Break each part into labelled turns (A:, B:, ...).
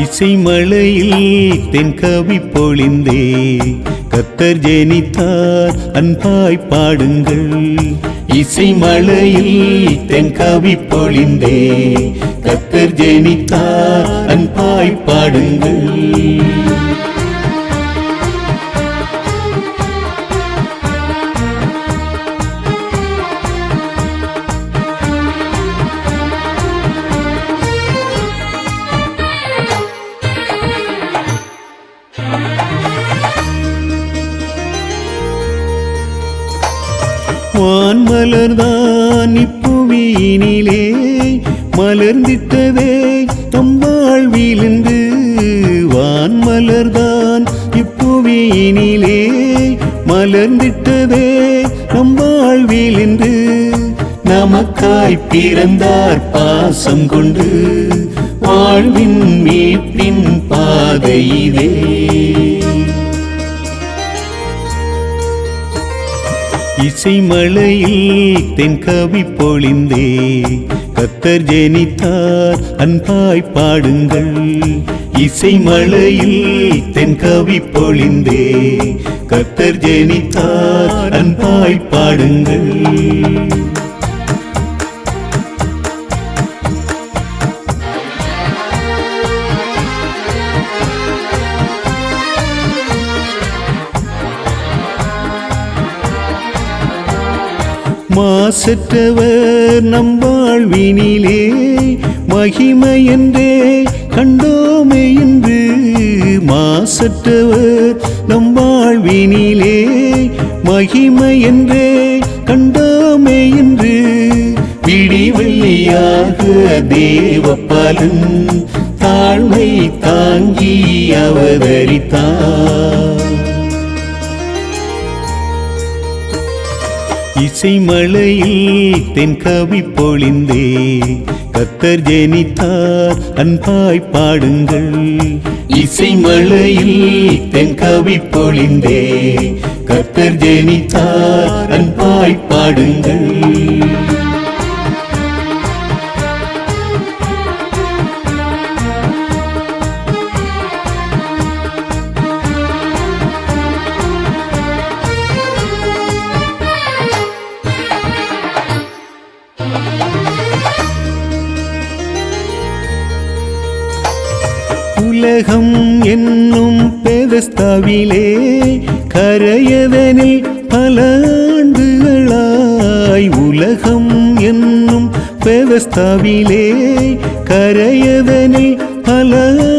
A: இசை மலையில் தென் கவி பொழிந்தே. கத்தர் ஜெனித்தார் அன்பாய் பாடுங்கள். இசை மலையில் தென் கவி பொழிந்தே. கத்தர் ஜெனித்தார் அன்பாய் பாடுங்கள். வான் மலர்தான் இப்புவியினிலே மலர்ந்திட்டதே தம்பாழ்விலிருந்து வான் மலர்தான் இப்புவியினிலே மலர்ந்திட்டதே நம்பாழ்விலிருந்து நமக்காய் பிறந்தார் பாசம் கொண்டு வாழ்வின் மீட்பின் பாதையிலே. இசை மழையில் தென்கவி பொழிந்தே. கத்தர் ஜெனித்தார் அன்பாய் பாடுங்கள். இசை மழையில் தென்கவி பொழிந்தே. கத்தர் ஜெனித்தார் அன்பாய் பாடுங்கள். மாசற்றவர் நம் வாழ்வினிலே மகிமை என்றே கண்டோமே என்று மாசற்றவர் நம் வாழ்வினிலே மகிமை என்றே கண்டோமே என்று விடிவெள்ளியாக தேவ பலன் தாழ்மை தாங்கி அவதரித்தார். இசை தென் கவி பொழிந்தே. கத்தர் ஜெனித்தார் அன்பாய் பாடுங்கள். இசை தென் கவி பொழிந்தே. கத்தர் ஜெனித்தார் அன்பாய் பாடுங்கள். உலகம் என்னும் பெருஸ்தாவிலே கரையதனில் பல ஆண்டுகளாய் உலகம் என்னும் பெருஸ்தாவிலே கரையதனில் பல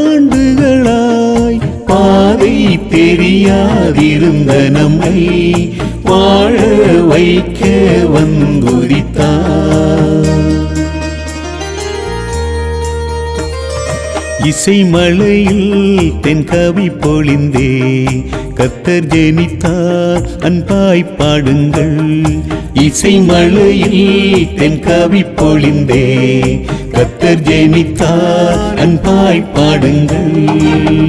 A: ஆண்டுகளாய் பாதை தெரியாதிருந்த நம்மை வாழ வைக்க வந்துரித்தார் இசை மலையில் தென் கவி பொழிந்தே. கத்தர் ஜெனித்தார் அன்பாய் பாடுங்கள். இசை மலையில் தென் கவி பொழிந்தே. கத்தர் ஜெனித்தார் அன்பாய் பாடுங்கள்.